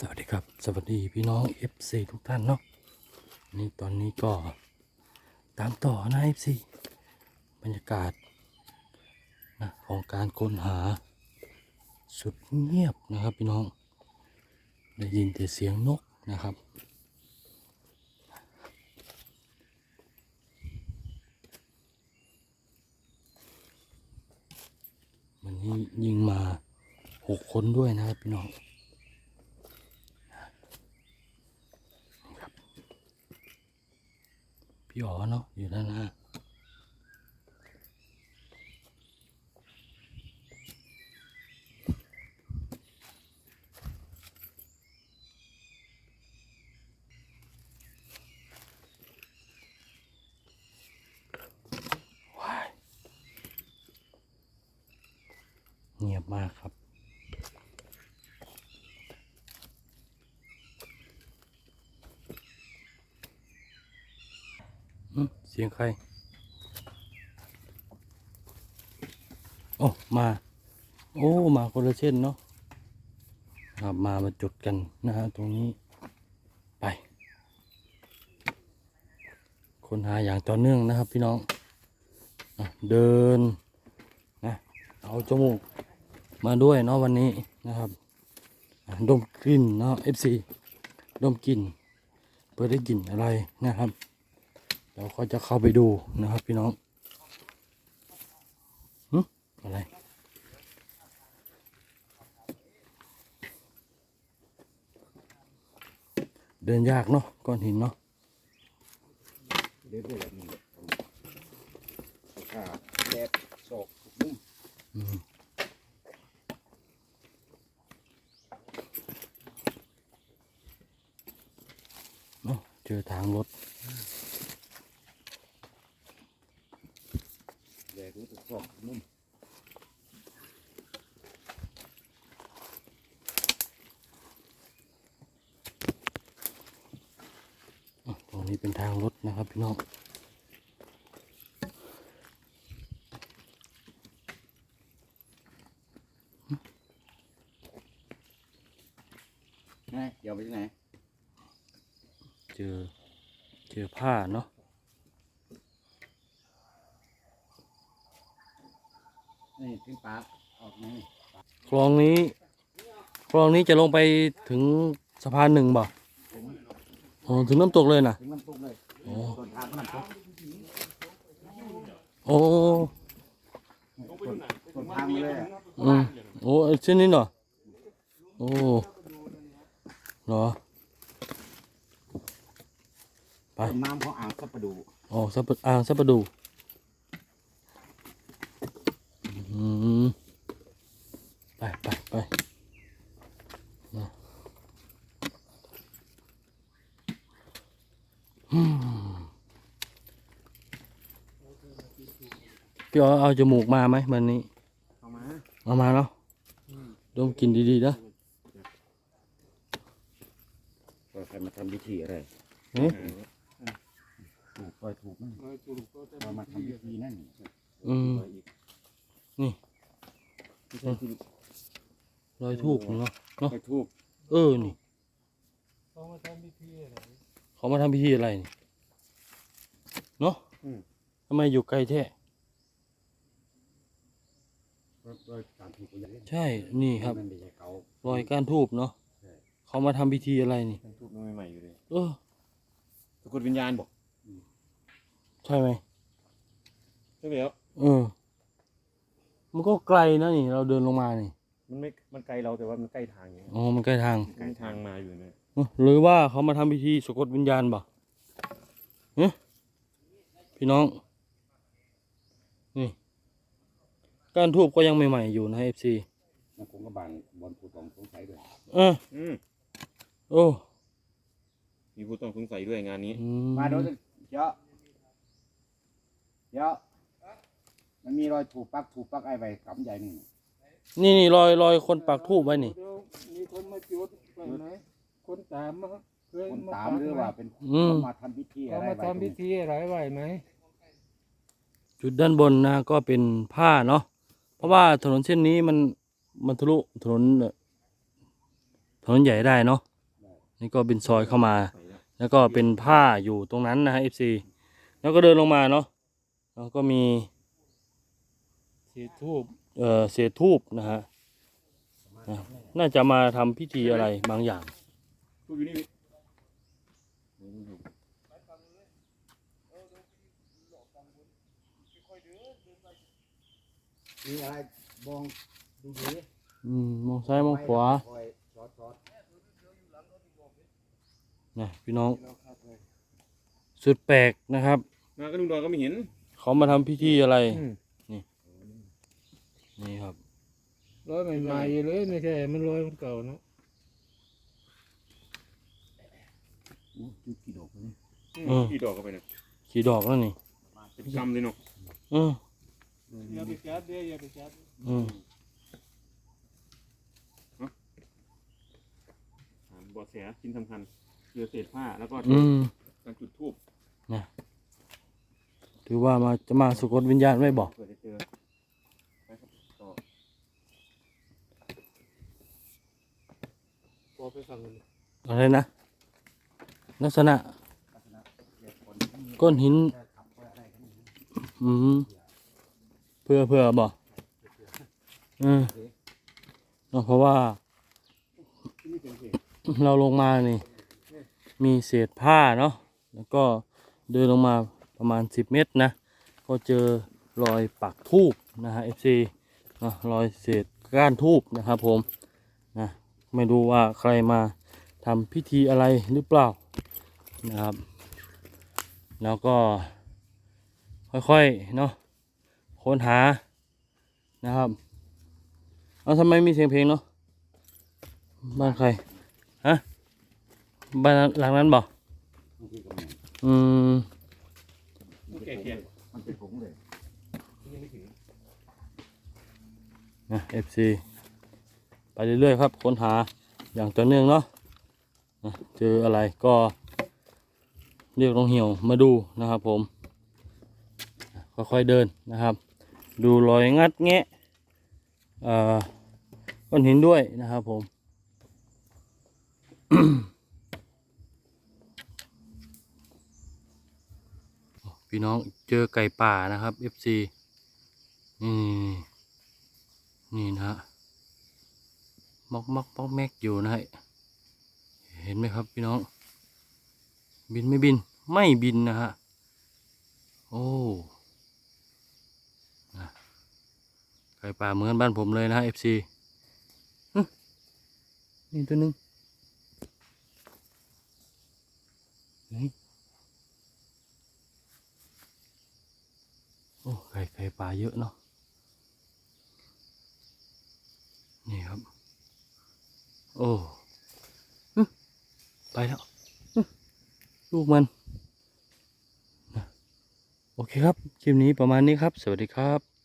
สวัสดีครับ สวัสดีพี่น้อง FC ทุกท่านเนาะนี่ตอนนี้ก็ตามต่อนะ FC บรรยากาศนะของการค้นหา สุดเงียบนะครับพี่น้อง ได้ยินแต่เสียงนกนะครับ วันนี้ยิงมาหกคนด้วยนะครับพี่น้อง พี่อ๋อเนาะอยู่ด้านหน้าว้ายเงียบมากครับ เสียงใคร โอ้ มา โอ้ มาคนละเช่นเนาะครับมามาจุดกันนะฮะตรงนี้ ไป คนหาอย่างต่อเนื่องนะครับพี่น้องอเดินนะเอาจมูกมาด้วยเนาะวันนี้นะครับดมกลิ่นเนาะ FC ดมกลิ่นเพื่อได้กลิ่นอะไรนะครับ เราก็จะเข้าไปดูนะครับพี่น้องอะไรเดินยากเนาะก้อนหินเนาะเด็ดเลยแบบนี้ขาแดดศอกทุกมุม อืมเนาะเจอทางรถ แดดรู้ทุกศอกทุกมุมอะตรงนี้เป็นทางรถนะครับพี่น้องไหนเดี๋ยวไปที่ไหน เจอ เจอผ้าเนาะ นี่ถึงปากออกนี่คลองนี้คลองนี้จะลงไปถึงสะพานหนึ่งบ่ถึงอ๋อถึงน้ำตกเลยนะถึงน้ำตกเลยโอ้ส่วนทางก็น้ำตกโอ้ส่วนส่วนทางมาเลยอะอืมโอ้เส้นนี้เหรอโอ้เหรอไปส่วนน้ำของอ่างสัปปะดูอ๋อซับปะอ่างซับปะดูอืมไปไปไปนะอืม พี่อ๋อเอาจมูกมาไหมวันนี้เข้ามาเอามาเนาะดมกลินดีๆนะก็ใครมาทำพิธีอะไรนี่ถูกปล่อยถูกนั่นเรามาทำพิธีนั่นอืมนี่ไม่ใช่ที่รอยทูบเนาะเนาะ ปล่อยถูกเออ นี่ เขามาทำพิธีอะไรเขามาทำพิธีอะไรนี่ เนาะทำไมอยู่ไกลแท้ ปล่อยตามถูกก็ยังใช่นี่ครับ มันไม่ใช่เขารอยก้านทูบเนาะใช่เขามาทำพิธีอะไรนี่เป็นทูบใหม่ๆอยู่เลยเออ สะกดวิญญาณบอกใช่ไหมใช่ไหมครับเออ มันก็ไกลนะนี่ เราเดินลงมานี่มันไม่มันไกลเราแต่ว่ามันใกล้ทางอย่างเงี้ยอ๋อมันใกล้ทางใกล้ทางมาอยู่เนี่ยเอ้อหรือว่าเขามาทำพิธีสะกดวิญญาณบ่เนี่ยพี่น้อง นี่ ก้านทูบก็ยังใหม่ๆอยู่นะเอฟซีนักคงกบาลบอลผู้ต้องสงสัยด้วยเอออืมโอ้มีผู้ต้องสงสัยด้วยงานนี้ อืมาดูสิเยอะเยอะมันมีรอยถูกปักถูกปักไอ้ใบกำใหญ่หนึ่งนี่นี่รอยรอยคนปักทูบไว้นี่เดี๋ยวมีคนมาจุดไปไหนคนตามมาเคยคนมาตามหรือว่าเป็นอืมเขามาทำพิธีเขาอะไรมาไว้ตรงทำพินี้ธีอะไรไว้ไหม จุดด้านบนนะก็เป็นผ้าเนาะ เพราะว่าถนนเส้นนี้มันมันทะลุถนนเอ่อถถนนใหญ่ได้เนาะนี่ก็เป็นซอยเข้ามาใส่แล้วแล้วก็เป็นผ้าอยู่ตรงนั้นนะฮะ FC แล้วก็เดินลงมาเนาะแล้วก็มีเสียทูบเอ่อเศษทูบนะฮะนะน่าจะมาทำพิธีอะไรบางอย่าง ทูบอยู่นี่พี่ มีอะไรมองดูดีอืมมองซ้ายมองขวาคอยช็อตช็อตนะพี่น้องสุดแปลกนะครับ มาก็ลุงดอนก็ไม่เห็นเขามาทำพิธีอะไรอืมนี่ครับ ร้อยใหม่ๆอยู่เลยไม่ใช่ มันร้อยคนเก่าเนาะอู้จุดกี่ดอกวะเนี่ยเออกี่ดอกเข้าไปเนี่ยขี่ดอกแล้วนี่ เป็นกำเลยเนาะเออ อย่าไปจับเด้ออย่าไปจับอืมถามเบาะแสชิ้นสำคัญเจอเศษผ้าแล้วก็อืมการจุดทูบถือว่ามาจะมาสะกดวิญญาณไม่บอก เผื่อจะเจอไปครับต่อพอไปฟังกันอะไรนะ ลักษณะลักษณะเด็กคนที่มีก้อนหินแค่ขับแค่อะไรกันนี่อืม เพื่อเพื่อบอกอืมเนาะเพราะว่า เราลงมานี่ มีเศษผ้าเนาะแล้วก็เดินลงมาประมาณ 10 เมตรนะ ก็เจอรอยปักทูบนะฮะ FC เนาะรอยเศษก้านทูบนะครับผมนะไม่รู้ว่าใครมาทำพิธีอะไรหรือเปล่านะครับ แล้วก็ค่อยๆเนาะ ค้นหานะครับ เอาทำไมมีเสียงเพลงเนาะบ้านใครฮะบ้านหลังนั้นบอกอืมแก่เกียนมันเป็นผงเลยยังไม่ถึงนะ FC ไปเรื่อยๆครับค้นหาอย่างต่อเนื่องเนาะเจออะไรก็ เรียกน้องเหี่ยวมาดูนะครับผม ค่อยๆเดินนะครับ ดูรอยงัดแงะอ่อก้อนหินด้วยนะครับผม พี่น้องเจอไก่ป่านะครับ FC นี่นี่นะฮะมอกมอกมอกแมกอยู่นะฮะเห็นไหมครับพี่น้อง บินไม่บินไม่บินนะฮะโอ้นะไก่ป่าเหมือนบ้านผมเลยนะ FC ฮึนี่ตัวหนึงนี่โอ้ไก่ไก่ป่าเยอะเนาะนี่ครับ โอ้ฮึไปแล้วฮึลูกมันนะโอเคครับ คลิปนี้ประมาณนี้ครับ สวัสดีครับ